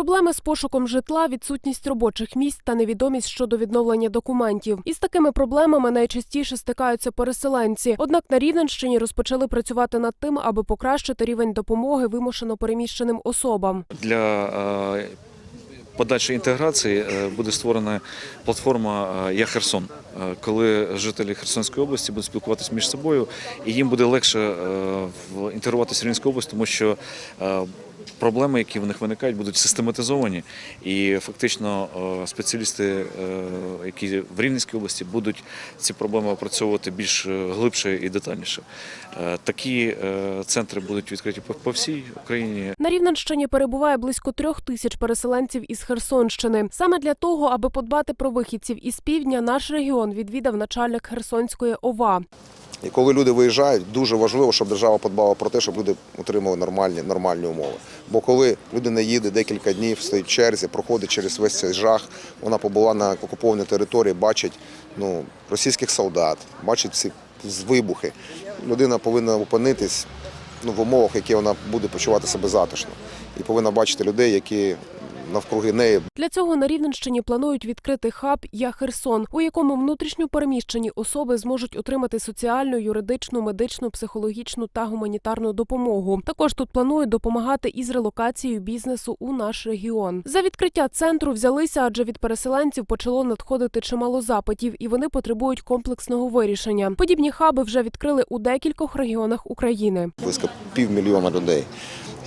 Проблеми з пошуком житла, відсутність робочих місць та невідомість щодо відновлення документів. Із такими проблемами найчастіше стикаються переселенці. Однак на Рівненщині розпочали працювати над тим, аби покращити рівень допомоги вимушено переміщеним особам. Для е, подальшої інтеграції е, буде створена платформа е, Я Херсон, коли жителі Херсонської області будуть спілкуватися між собою, і їм буде легше інтегруватися в Рівненську область, тому що проблеми, які в них виникають, будуть систематизовані, і фактично е, спеціалісти, е, які в Рівненській області, будуть ці проблеми опрацьовувати більш е, глибше і детальніше. Такі центри будуть відкриті по- по всій Україні. На Рівненщині перебуває близько трьох тисяч переселенців із Херсонщини. Саме для того, аби подбати про вихідців із півдня, наш регіон відвідав начальник Херсонської ОВА. І коли люди виїжджають, дуже важливо, щоб держава подбала про те, щоб люди отримали нормальні, нормальні умови. Бо коли людина їде декілька днів, стоїть в черзі, проходить через весь цей жах, вона побула на окупованій території, бачить ну, російських солдат, бачить ці вибухи. Людина повинна опинитись ну, в умовах, які вона буде почувати себе затишно. І повинна бачити людей, які навкруги неї Для цього на Рівненщині планують відкрити хаб Я Херсон, у якому внутрішньо переміщені особи зможуть отримати соціальну, юридичну, медичну, психологічну та гуманітарну допомогу. Також тут планують допомагати із релокацією бізнесу у наш регіон. За відкриття центру взялися, адже від переселенців почало надходити чимало запитів, і вони потребують комплексного вирішення. Подібні хаби вже відкрили у декількох регіонах України. близько півмільйона людей,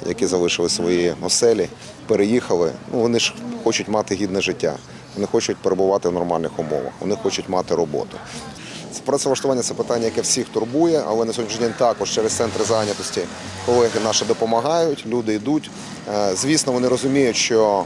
які залишили свої оселі, переїхали. Ну, вони ж хочуть мати гідне життя, вони хочуть перебувати в нормальних умовах, вони хочуть мати роботу. Працевлаштування це питання, яке всіх турбує, але на сьогоднішній день також через центри зайнятості колеги наші допомагають, люди йдуть. Е, Звісно, вони розуміють, що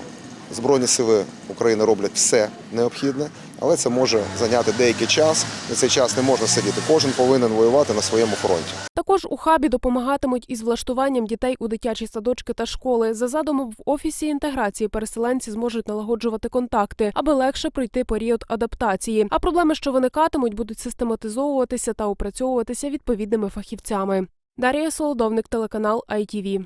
Збройні сили України роблять все необхідне, але це може зайняти деякий час. На цей час не можна сидіти. Кожен повинен воювати на своєму фронті. Також у хабі допомагатимуть із влаштуванням дітей у дитячі садочки та школи. За задумом в офісі інтеграції переселенці зможуть налагоджувати контакти, аби легше пройти період адаптації. А проблеми, що виникатимуть, будуть систематизовуватися та опрацьовуватися відповідними фахівцями. Дар'я Солодовник, телеканал ITV.